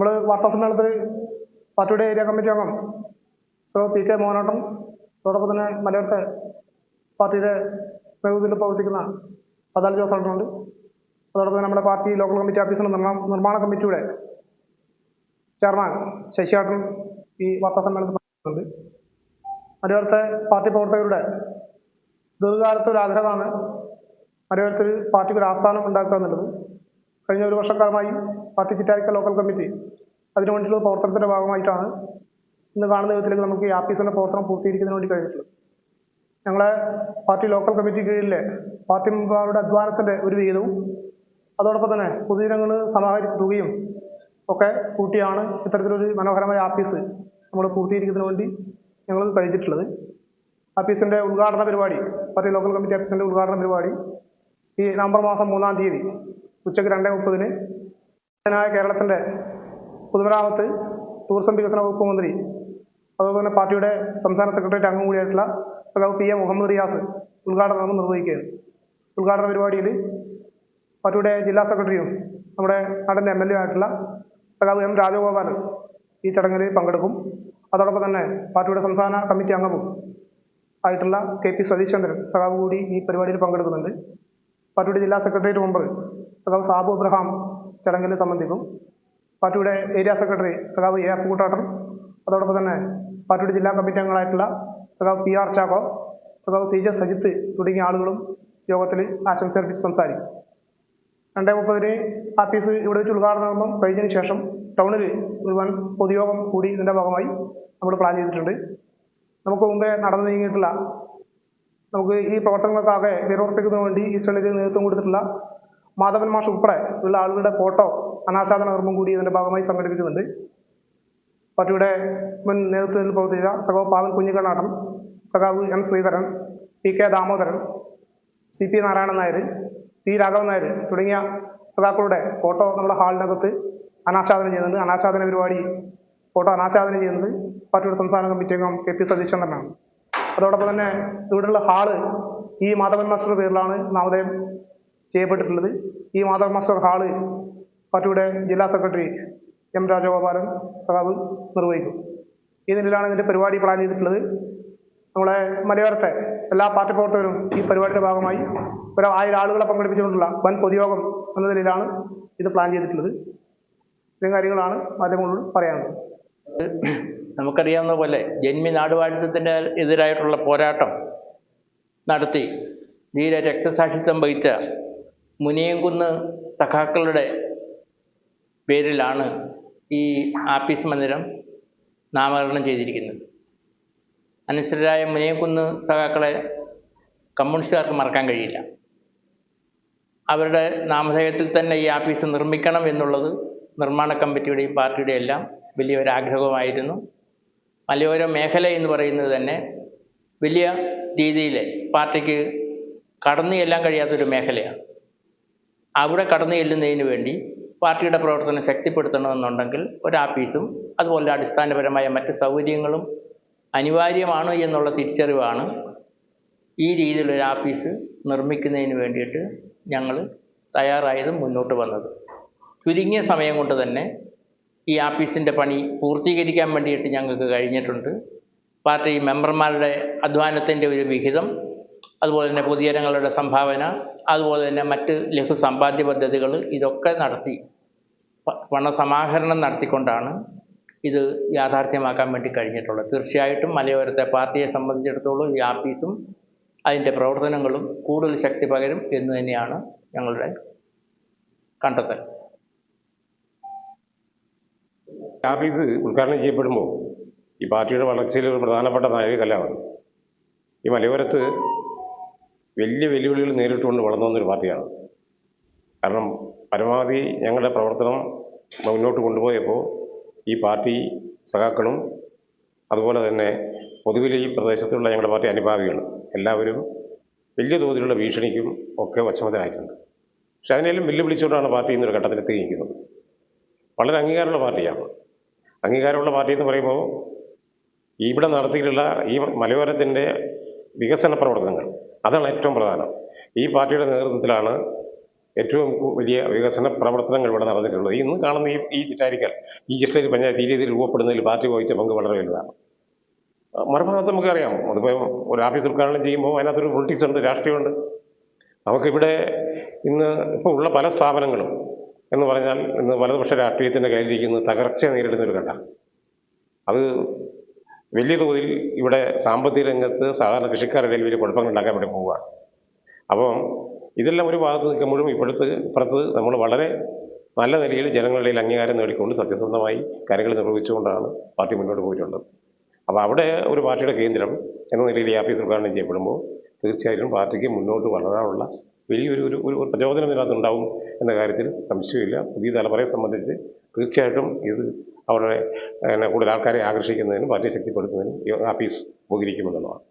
നമ്മൾ വാർത്താ സമ്മേളനത്തിൽ പാർട്ടിയുടെ ഏരിയ കമ്മിറ്റി അംഗം. സോ പി കെ മോഹനോട്ടം അതോടൊപ്പം തന്നെ മലയോരത്തെ പാർട്ടിയുടെ നേതൃത്വത്തിൽ പ്രവർത്തിക്കുന്ന പതാൽ ഉണ്ട് അതോടൊപ്പം തന്നെ നമ്മുടെ പാർട്ടി ലോക്കൽ കമ്മിറ്റി ഓഫീസിന്റെ നിർമ്മാണ കമ്മിറ്റിയുടെ ചെയർമാൻ ശശിയാട്ടൻ ഈ വാർത്താ സമ്മേളനത്തിൽ പങ്കെടുക്കുന്നുണ്ട് മലയോരത്തെ പാർട്ടി പ്രവർത്തകരുടെ ദീർഘകാലത്തെ ഒരു ആഗ്രഹമാണ് മലയോരത്തിൽ പാർട്ടിക്ക് ഒരു ആസ്ഥാനം ഉണ്ടാക്കുക എന്നുള്ളത്. കഴിഞ്ഞ ഒരു വർഷക്കാലമായി പാർട്ടി ചിറ്റാരിക്ക ലോക്കൽ കമ്മിറ്റി അതിനു വേണ്ടിയിട്ടുള്ള പ്രവർത്തനത്തിന്റെ ഭാഗമായിട്ടാണ് ഇന്ന് കാണുന്ന വിധത്തിലേക്ക് നമുക്ക് ഈ ആഫീസിന്റെ പ്രവർത്തനം പൂർത്തീകരിക്കുന്നതിന് വേണ്ടി കഴിഞ്ഞിട്ടുള്ളത്. ഞങ്ങളെ പാർട്ടി ലോക്കൽ കമ്മിറ്റി കീഴിലെ പാർട്ടി മെമ്പർമാരുടെ അധ്വാനത്തിന്റെ ഒരു വിഹിതവും അതോടൊപ്പം തന്നെ പൊതുജനങ്ങൾ സമാഹരിച്ച തുകയും ഒക്കെ കൂട്ടിയാണ് ഇത്തരത്തിലൊരു മനോഹരമായ ആഫീസ് നമ്മൾ പൂർത്തീകരിക്കുന്നതിന് വേണ്ടി ഞങ്ങൾ കഴിഞ്ഞിട്ടുള്ളത്. ആഫീസിന്റെ ഉദ്ഘാടന പരിപാടി പാർട്ടി ലോക്കൽ കമ്മിറ്റി ആഫീസിന്റെ ഉദ്ഘാടന പരിപാടി ഈ നവംബർ മാസം മൂന്നാം തീയതി ഉച്ചയ്ക്ക് രണ്ടേ മുപ്പതിന് ായ കേരളത്തിന്റെ പൊതുമരാമത്ത് ടൂറിസം വികസന വകുപ്പ് മന്ത്രി അതുപോലെ തന്നെ പാർട്ടിയുടെ സംസ്ഥാന സെക്രട്ടേറിയറ്റ് അംഗം കൂടിയായിട്ടുള്ള സഖാവ് പി എ മുഹമ്മദ് റിയാസ് ഉദ്ഘാടനം നിർവഹിക്കുകയാണ്. ഉദ്ഘാടന പരിപാടിയിൽ പാർട്ടിയുടെ ജില്ലാ സെക്രട്ടറിയും നമ്മുടെ നാടിന്റെ എം എൽ എ ആയിട്ടുള്ള സഖാവ് എം രാജഗോപാലൻ ഈ ചടങ്ങിൽ പങ്കെടുക്കും. അതോടൊപ്പം തന്നെ പാർട്ടിയുടെ സംസ്ഥാന കമ്മിറ്റി അംഗവും ആയിട്ടുള്ള കെ പി സതീശ്ചന്ദ്രൻ സഖാവ് കൂടി ഈ പരിപാടിയിൽ പങ്കെടുക്കുന്നുണ്ട്. പാർട്ടിയുടെ ജില്ലാ സെക്രട്ടേറിയറ്റ് മെമ്പർ സഖാവ് സാബു അബ്രഹാം ചടങ്ങിൽ സംബന്ധിക്കും. പാർട്ടിയുടെ ഏരിയ സെക്രട്ടറി സഖാവ് എ അപ്പുകുട്ടാട്ടൻ അതോടൊപ്പം തന്നെ പാർട്ടിയുടെ ജില്ലാ കമ്മിറ്റി അംഗങ്ങളായിട്ടുള്ള സഖാവ് പി ആർ ചാക്കോ സഖാവ് സി ജെ സജിത്ത് തുടങ്ങിയ ആളുകളും യോഗത്തിൽ ആശംസർപ്പിച്ച് സംസാരിക്കും. രണ്ടേ മുപ്പതിന് ആഫീസ് ഇവിടെ വെച്ച് ഉദ്ഘാടനം കഴിഞ്ഞതിന് ശേഷം ടൗണിൽ ഒരു വൻ പൊതുയോഗം കൂടി ഇതിന്റെ ഭാഗമായി നമ്മൾ പ്ലാൻ ചെയ്തിട്ടുണ്ട്. നമുക്ക് മുമ്പേ നടന്നു നീങ്ങിയിട്ടുള്ള നമുക്ക് ഈ പ്രവർത്തനങ്ങൾക്കാകെ നിരവർത്തിക്കുന്നതിന് വേണ്ടി ഈ സ്റ്റേഡിയത്തിൽ നേതൃത്വം കൊടുത്തിട്ടുള്ള മാധവൻ മാഷ് ഉൾപ്പെടെ ഉള്ള ആളുകളുടെ ഫോട്ടോ അനാച്ഛാദന കർമ്മം കൂടി ഇതിന്റെ ഭാഗമായി സംഘടിപ്പിക്കുന്നുണ്ട്. പാർട്ടിയുടെ മുൻ നേതൃത്വത്തിൽ പ്രവർത്തിച്ച സഖാവ് പാവൻ കുഞ്ഞിക്കണ്ണാട്ടം സഖാവ് M Sreedharan P K Damodaran C P Narayanan Nair P Raghavan Nair തുടങ്ങിയ സഖാക്കളുടെ ഫോട്ടോ നമ്മുടെ ഹാളിനകത്ത് അനാച്ഛാദനം ചെയ്യുന്നുണ്ട്. അനാച്ഛാദന പരിപാടി ഫോട്ടോ അനാച്ഛാദനം ചെയ്യുന്നത് പാർട്ടിയുടെ സംസ്ഥാന കമ്മിറ്റി അംഗം കെ പി സതീശൻ തന്നെയാണ് അതോടൊപ്പം തന്നെ ഇവിടെയുള്ള ഹാൾ ഈ മാധവൻ മാസ്റ്ററുടെ പേരിലാണ് നാമധേയം ചെയ്യപ്പെട്ടിട്ടുള്ളത് ഈ മാതാ മാസ്റ്റർ ഹാൾ പാർട്ടിയുടെ ജില്ലാ സെക്രട്ടറി എം രാജഗോപാലൻ സഖാവ് നിർവഹിക്കും. ഈ നിലയിലാണ് ഇതിന്റെ പരിപാടി പ്ലാൻ ചെയ്തിട്ടുള്ളത്. നമ്മളെ മലയോരത്തെ എല്ലാ പാർട്ടി പ്രവർത്തകരും ഈ പരിപാടിയുടെ ഭാഗമായി ഒരു ആയിരം ആളുകളെ പങ്കെടുപ്പിച്ചുകൊണ്ടുള്ള വൻ പൊതുയോഗം എന്ന നിലയിലാണ് ഇത് പ്ലാൻ ചെയ്തിട്ടുള്ളത്. ഇത്രയും കാര്യങ്ങളാണ് മാധ്യമങ്ങളോട് പറയാനുള്ളത്. നമുക്കറിയാവുന്ന പോലെ ജന്മി നാടുവാഴിത്തത്തിന് എതിരായിട്ടുള്ള പോരാട്ടം നടത്തി ധീര രക്തസാക്ഷിത്വം വഹിച്ച മുനിയംകുന്ന് സഖാക്കളുടെ പേരിലാണ് ഈ ആപ്പീസ് മന്ദിരം നാമകരണം ചെയ്തിരിക്കുന്നത്. അനശ്വരരായ മുനിയംകുന്ന് സഖാക്കളെ കമ്മ്യൂണിസ്റ്റുകാർക്ക് മറക്കാൻ കഴിയില്ല. അവരുടെ നാമധേയത്തിൽ തന്നെ ഈ ആഫീസ് നിർമ്മിക്കണം എന്നുള്ളത് നിർമ്മാണ കമ്മിറ്റിയുടെയും പാർട്ടിയുടെയും എല്ലാം വലിയൊരാഗ്രഹമായിരുന്നു മലയോര മേഖല എന്ന് പറയുന്നത് തന്നെ വലിയ രീതിയിൽ പാർട്ടിക്ക് കടന്നു ചെല്ലാൻ കഴിയാത്തൊരു മേഖലയാണ്. അവിടെ കടന്നു ചെല്ലുന്നതിന് വേണ്ടി പാർട്ടിയുടെ പ്രവർത്തനം ശക്തിപ്പെടുത്തണമെന്നുണ്ടെങ്കിൽ ഒരാഫീസും അതുപോലെ അടിസ്ഥാനപരമായ മറ്റ് സൗകര്യങ്ങളും അനിവാര്യമാണ് എന്നുള്ള തിരിച്ചറിവാണ് ഈ രീതിയിലൊരു ആഫീസ് നിർമ്മിക്കുന്നതിന് വേണ്ടിയിട്ട് ഞങ്ങൾ തയ്യാറായതും മുന്നോട്ട് വന്നത്. ചുരുങ്ങിയ സമയം കൊണ്ട് തന്നെ ഈ ആഫീസിന്റെ പണി പൂർത്തീകരിക്കാൻ വേണ്ടിയിട്ട് ഞങ്ങൾക്ക് കഴിഞ്ഞിട്ടുണ്ട്. പാർട്ടി മെമ്പർമാരുടെ അധ്വാനത്തിന്റെ ഒരു വിഹിതം അതുപോലെ തന്നെ പൊതുജനങ്ങളുടെ സംഭാവന അതുപോലെ തന്നെ മറ്റ് ലഘു സമ്പാദ്യ പദ്ധതികൾ ഇതൊക്കെ നടത്തി പണസമാഹരണം നടത്തിക്കൊണ്ടാണ് ഇത് യാഥാർത്ഥ്യമാക്കാൻ വേണ്ടി കഴിഞ്ഞിട്ടുള്ളത്. തീർച്ചയായിട്ടും മലയോരത്തെ പാർട്ടിയെ സംബന്ധിച്ചിടത്തോളം ഈ ആഫീസും അതിന്റെ പ്രവർത്തനങ്ങളും കൂടുതൽ ശക്തി പകരും എന്ന് തന്നെയാണ് ഞങ്ങളുടെ കണ്ടെത്തൽ. ആഫീസ് ഉദ്ഘാടനം ചെയ്യപ്പെടുമ്പോൾ ഈ പാർട്ടിയുടെ വളർച്ചയിൽ ഒരു പ്രധാനപ്പെട്ട നാഴികക്കല്ലാണ്. ഈ മലയോരത്ത് വലിയ വെല്ലുവിളികൾ നേരിട്ടുകൊണ്ട് വളർന്നു വന്നൊരു പാർട്ടിയാണ്. കാരണം പരമാവധി ഞങ്ങളുടെ പ്രവർത്തനം മുന്നോട്ട് കൊണ്ടുപോയപ്പോൾ ഈ പാർട്ടി സഖാക്കളും അതുപോലെ തന്നെ പൊതുവിൽ ഈ പ്രദേശത്തുള്ള ഞങ്ങളുടെ പാർട്ടി അനുഭാവികൾ എല്ലാവരും വലിയ തോതിലുള്ള ഭീഷണിക്കും ഒക്കെ വശമതരായിട്ടുണ്ട് പക്ഷെ അതിനെല്ലാം വെല്ലുവിളിച്ചുകൊണ്ടാണ് പാർട്ടി ഇന്നൊരു ഘട്ടത്തിലെത്തി നിൽക്കുന്നത് വളരെ അംഗീകാരമുള്ള പാർട്ടിയാണ്. അംഗീകാരമുള്ള പാർട്ടി എന്ന് പറയുമ്പോൾ ഇവിടെ നടത്തിയിട്ടുള്ള ഈ മലയോരത്തിന്റെ വികസന പ്രവർത്തനങ്ങൾ അതാണ് ഏറ്റവും പ്രധാനം. ഈ പാർട്ടിയുടെ നേതൃത്വത്തിലാണ് ഏറ്റവും വലിയ വികസന പ്രവർത്തനങ്ങൾ ഇവിടെ നടന്നിട്ടുള്ളത്. ഇന്ന് കാണുന്ന ഈ ഈ ചിറ്റാരിക്കൽ ഈ ചിറ്റാരി പഞ്ചായത്ത് ഈ രീതിയിൽ രൂപപ്പെടുന്നതിൽ പാർട്ടി വഹിച്ച പങ്ക് വളരെ വലുതാണ്. മറുഭാഗത്ത് നമുക്കറിയാം അതിപ്പോൾ ഒരു ഓഫീസ് ഉദ്ഘാടനം ചെയ്യുമ്പോൾ അതിനകത്തൊരു പൊളിറ്റിക്സ് ഉണ്ട് രാഷ്ട്രീയമുണ്ട് നമുക്കിവിടെ ഇന്ന് ഇപ്പോൾ ഉള്ള പല സ്ഥാപനങ്ങളും എന്ന് പറഞ്ഞാൽ ഇന്ന് വലതുപക്ഷ രാഷ്ട്രീയത്തിന്റെ കയ്യിലിരിക്കുന്നത് തകർച്ച നേരിടുന്ന ഒരു ഘട്ടം. അത് വലിയ തോതിൽ ഇവിടെ സാമ്പത്തിക രംഗത്ത് സാധാരണ കൃഷിക്കാരുടെ വലിയ കുഴപ്പങ്ങൾ ഉണ്ടാക്കാൻ വേണ്ടി പോവുകയാണ്. അപ്പം ഇതെല്ലാം ഒരു ഭാഗത്ത് നിൽക്കുമ്പോഴും ഇപ്പോഴത്തെ ഇപ്പുറത്ത് നമ്മൾ വളരെ നല്ല നിലയിൽ ജനങ്ങളുടെ അംഗീകാരം നേടിക്കൊണ്ട് സത്യസന്ധമായി കാര്യങ്ങൾ നിർവഹിച്ചുകൊണ്ടാണ് പാർട്ടി മുന്നോട്ട് പോയിട്ടുള്ളത്. അപ്പോൾ അവിടെ ഒരു പാർട്ടിയുടെ കേന്ദ്രം എന്ന നിലയിൽ ഈ ആഫീസ് ഉദ്ഘാടനം ചെയ്യപ്പെടുമ്പോൾ തീർച്ചയായിട്ടും പാർട്ടിക്ക് മുന്നോട്ട് വളരാനുള്ള വലിയൊരു ഒരു ഒരു പ്രചോദനം ഇതിനകത്തുണ്ടാവും എന്ന കാര്യത്തിൽ സംശയമില്ല. പുതിയ തലമുറയെ സംബന്ധിച്ച് തീർച്ചയായിട്ടും ഇത് അവരുടെ പിന്നെ കൂടുതൽ ആൾക്കാരെ ആകർഷിക്കുന്നതിനും പാർട്ടിയെ ശക്തിപ്പെടുത്തുന്നതിനും ഈ ആപ്പീസ് ഉപകരിക്കുമെന്നുള്ളതാണ്.